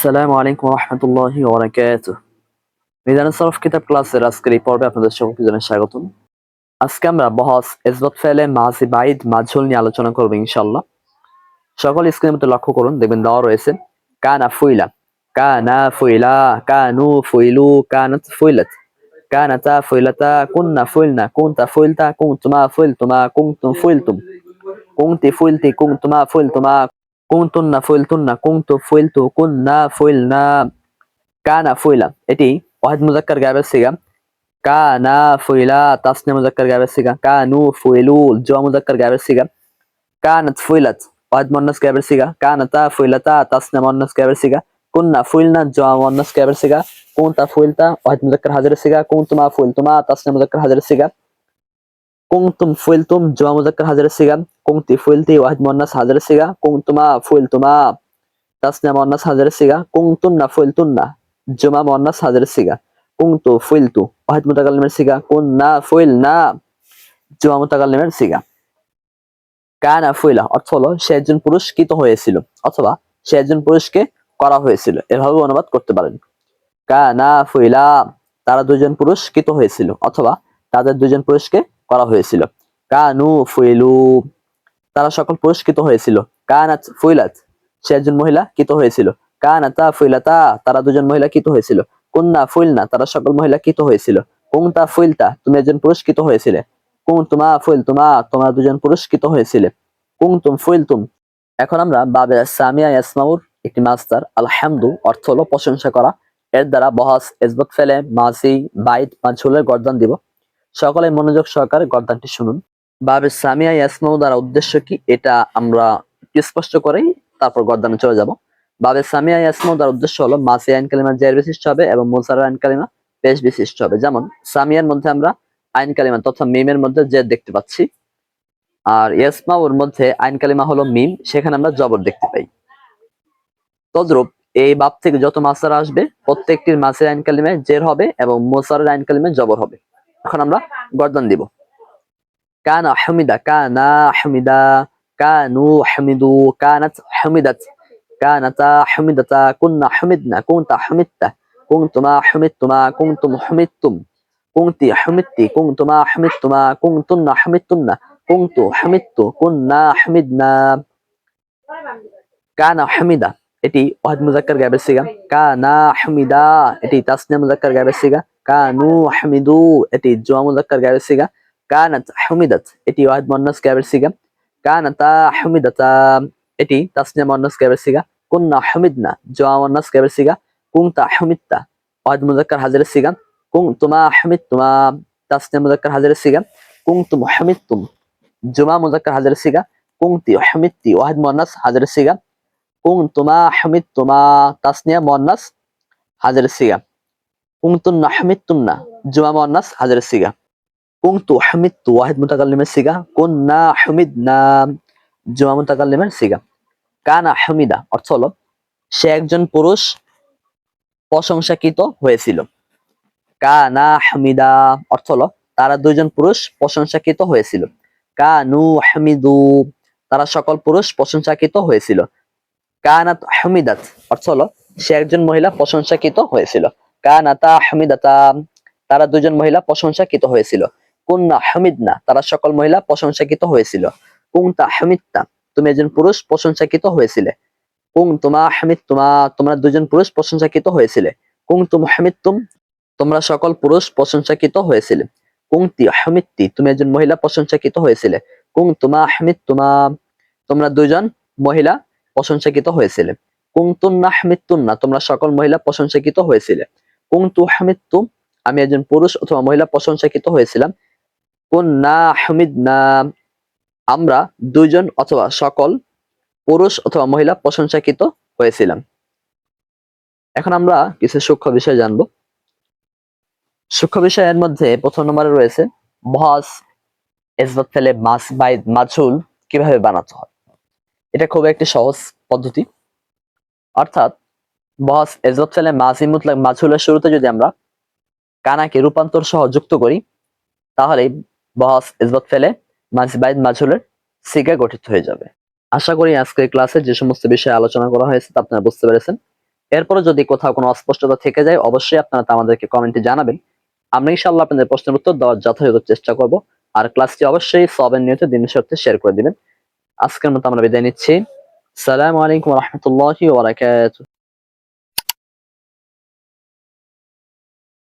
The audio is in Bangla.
আসসালামু আলাইকুম রহমতুল্লাহি ওবরাকাত সরফ কিতাব ক্লাসের আজকের এই পর্বে আপনাদের সকলকে জানাই স্বাগতম। আজকে আমরা বহস ইসবত ফেলে মাঝি বাইদ মাঝুল নিয়ে আলোচনা করব ইনশাল্লাহ সকল স্ক্রিনের মধ্যে লক্ষ্য করুন, দেখবেন দেওয়া রয়েছে, কানা ফুইলা কানা ফুইলা কানু ফুইলু কানাত ফুইলাত কানাতা ফুইলাতা কুন্না ফুইলনা কুনতা ফুইলতা কুনতুমা ফুইলতুমা কুনতুম ফুইলতুম কুনতি ফুইলতি কুনতুমা ফুইলতুমা কুনতুন্না ফুইলতুন্না, কুনতু ফুইলতু, কুন্না ফুইলনা, কানা ফুইলা। এটি ওয়াহিদ মুজাক্কার গায়েবের সিগা। কানা ফুইলা, তাসনিয়া মুজাক্কার গায়েবের সিগা। কানু ফুইলু, জোয়া মুজাক্কার গায়েবের সিগা। কানাত ফুইলাত, ওয়াহিদ মুন্নাস গায়েবের সিগা। কানাতা ফুইলাতা, তাসনিয়া মুন্নাস গায়েবের সিগা। কুন্না ফুইলনা, জোয়া মুন্নাস গায়েবের সিগা। কুনতা ফুইলতা, ওয়াহিদ মুজাক্কার হাজিরের সিগা। কুনতুমা ফুইলতুমা তাসনিয়া মুজাক্কার হাজিরের সিগা। কুনতুম ফুইলতুম জোয়া মুজাক্কার হাজিরের সিগা। কুনতি ফুইলতি ওয়াহিদ মুন্নাস হাজিরের সিগা। কুনতুমা ফুইলতুমা তাসনিয়া মুন্নাস হাজিরের সিগা। কুনতুন্না ফুইলতুন্না জমা মুন্নাস হাজিরের সিগা। কুনতু ফুইলতু ওয়াহিদ মুতাকাল্লিমের সিগা। কুননা ফুইলনা জমা মুতাকাল্লিমের সিগা। কানা ফুইলা অর্থ হলো সে একজন পুরস্কৃত হয়েছিল অথবা সে একজন পুরুষকে করা হয়েছিল। এভাবে অনুবাদ করতে পারেন। কানা ফুইলা তারা দুজন পুরস্কৃত হয়েছিল অথবা তাদের দুজন পুরুষকে করা হয়েছিল। কানু ফুইলু, তারা সকল পুরস্কৃত হয়েছিল। কানাত ফুইলাত, সে একজন মহিলা কিত হয়েছিল। কানাতা ফুইলাতা, তারা দুজন মহিলা কিত হয়েছিল। কুন্না ফুইলনা, তারা সকল মহিলা কিত হয়েছিল। কুংতা ফুইলতা, তুমি একজন পুরস্কৃত হয়েছিলে। কুং তুমা ফুইল তুমা তোমরা দুজন পুরস্কৃত হয়েছিলে। কুং তুম ফুইল তুম এখন আমরা বাবে সামিয়া ইয়াসমাউর, একটি মাস্টার। আলহামদু, অর্থ হলো প্রশংসা করা। এর দ্বারা বহাস, এজবত ফেলে মাসি বাইত বা ঝোলের গর্দান দিব। সকলে মনোযোগ সহকারে গর্দানটি শুনুন। বাবে সামিয়া ইয়াসমাউ দ্বারা উদ্দেশ্য কি? এটা আমরা স্পষ্ট করেই তারপর গর্দানে চলে যাব। বাবে সামিয়া ইয়াসমাউ দ্বারা উদ্দেশ্য হলো মাসি আইন কালিমা জের বিশিষ্ট হবে এবং মোসার আইন কালিমা পেশ বিশিষ্ট হবে। যেমন, সামিয়ার মধ্যে আমরা আইন কালিমা তথা মিমের মধ্যে জের দেখতে পাচ্ছি। আর ইয়াসমাউর মধ্যে আইন কালিমা হলো মিম, সেখানে আমরা জবর দেখতে পাই। তদ্রূপ, এই বাপ থেকে যত মাসার আসবে, প্রত্যেকটির মাসের আইন কালিমায় জের হবে এবং মোসারের আইন কালিমায় জবর হবে। এখন আমরা গর্দান দিব। কানা হামিদা কানা হামিদা, কানু হামিদু, কানাত হামিদাত, কানাতা হামিদাতা, কুন্না হামিদনা, কুনতা হামিদতা, কুনতুমা হামিদতুমা, কুনতুম হামিদতুম, কুনতি হামিদতি, কুনতুমা হামিদতুমা, কুনতুন্না হামিদতুন্না কুনতু হামিদতু, কুন্না হামিদনা। কানা হামিদা, এটি ওয়াহিদ মুজাক্কার গায়েবের সিগা। কানা হামিদা, এটি তাসনিয়া মুজাক্কার গায়েবের সিগা। কানু হামিদু, এটি জোয়া মুজাক্কার গায়েবের সিগা। কানাত হামিদাত, এটি ওয়াহিদ মুন্নাস গায়েবের সিগা। কানাতা হামিদাতা, এটি তাসনিয়া মুন্নাস গায়েবের সিগা। কুন্না হামিদনা, জোয়া মুন্নাস গায়েবের সিগা। কুনতা হামিদতা, ওয়াহিদ মুজাক্কার হাজিরের সিগা। কুং তুমা হামিদ তুমা তাসনিয়া মুজাক্কার হাজিরের সিগা। কুং তুম হামিদ তুম জুমা মুজাক্কার হাজিরের সিগা। কুংতি হামিদতি, ওয়াহিদ মুন্নাস হাজিরের সিগা। কুং তুমা হামিদ তুমা তাসনিয়া মুন্নাস হাজিরের সিগা। কুং তুন্না হামিদ তুমনা জুমা মুন্নাস হাজিরের সিগা। ওয়াহিদ মুতাকাল্লিমের সিগা। জুমা মুতাকাল্লিমের সিগা। অর্থ হলো, সে একজন পুরুষ প্রশংসাকৃত হয়েছিল। কানা অর্থ হলো, তারা দুইজন পুরুষ প্রশংসাকৃত হয়েছিল। কানু, হামিদু, তারা সকল পুরুষ প্রশংসাকৃত হয়েছিল। কানাত, হামিদাত, অর্থ হলো, সে একজন মহিলা প্রশংসাকৃত হয়েছিল। কানাতা হামিদাতা। তারা দুজন মহিলা প্রশংসাকৃত হয়েছিল। কুন্না হামিদনা, তারা সকল মহিলা প্রশংসাকৃত হয়েছিল। কুংতা হামিদতা, তুমি একজন পুরুষ প্রশংসাকৃত হয়েছিলে। কুং তোমা হামিদ তোমা তোমরা দুজন পুরুষ প্রশংসাকৃত হয়েছিলে। কুং তুম হামিদ তুম তোমরা সকল পুরুষ প্রশংসাকৃত হয়েছিলে। কুংতি হামিদতি, তুমি একজন মহিলা প্রশংসাকৃত হয়েছিলে। কুং তোমা হামিদ তোমা তোমরা দুজন মহিলা প্রশংসাকৃত হয়েছিলে। কুংতুন্না হামিদতুন্না, তোমরা সকল মহিলা প্রশংসাকৃত হয়েছিলে। কুংতু হামিদতু আমি একজন পুরুষ অথবা মহিলা প্রশংসাকৃত হয়েছিলাম। কুন্না হামিদনা। আমরা দুইজন অথবা সকল পুরুষ অথবা মহিলা প্রশংসাকৃত হয়েছিলাম। এখন আমরা কিছু সূক্ষ্ম বিষয় জানব। সূক্ষ্ম বিষয়ের মধ্যে প্রথম নম্বরে রয়েছে বহাস এসবাত ফেলে মাস বাই মাঝুল কীভাবে বানাতে হয়? এটা খুব একটি সহজ পদ্ধতি। অর্থাৎ বহাস এজবত ফেলে মাসি মুতলাক মাঝুলের শুরুতে যদি আমরা কানাকে রূপান্তর সহ যুক্ত করি তাহলে বস এজবত ফেলে মাসবাইদ মাঝুলের সিগা গঠিত হয়ে যাবে। আশা করি আজকের ক্লাসে যে সমস্ত বিষয়ে আলোচনা করা হয়েছে তা আপনারা বুঝতে পেরেছেন। এরপরে যদি কোথাও কোনো অস্পষ্টতা থেকে যায়, অবশ্যই আপনারা তা আমাদেরকে কমেন্টে জানাবেন। আমরা ইনশাআল্লাহ আপনাদের প্রশ্নের উত্তর দেওয়ার যথাযথ চেষ্টা করব। আর ক্লাসটি অবশ্যই সবের নিয়তে দিন সাথে শেয়ার করে দিবেন। আজকের মতো আমরা বিদায় নিচ্ছি। সালামু আলাইকুম রহমতুল্লাহি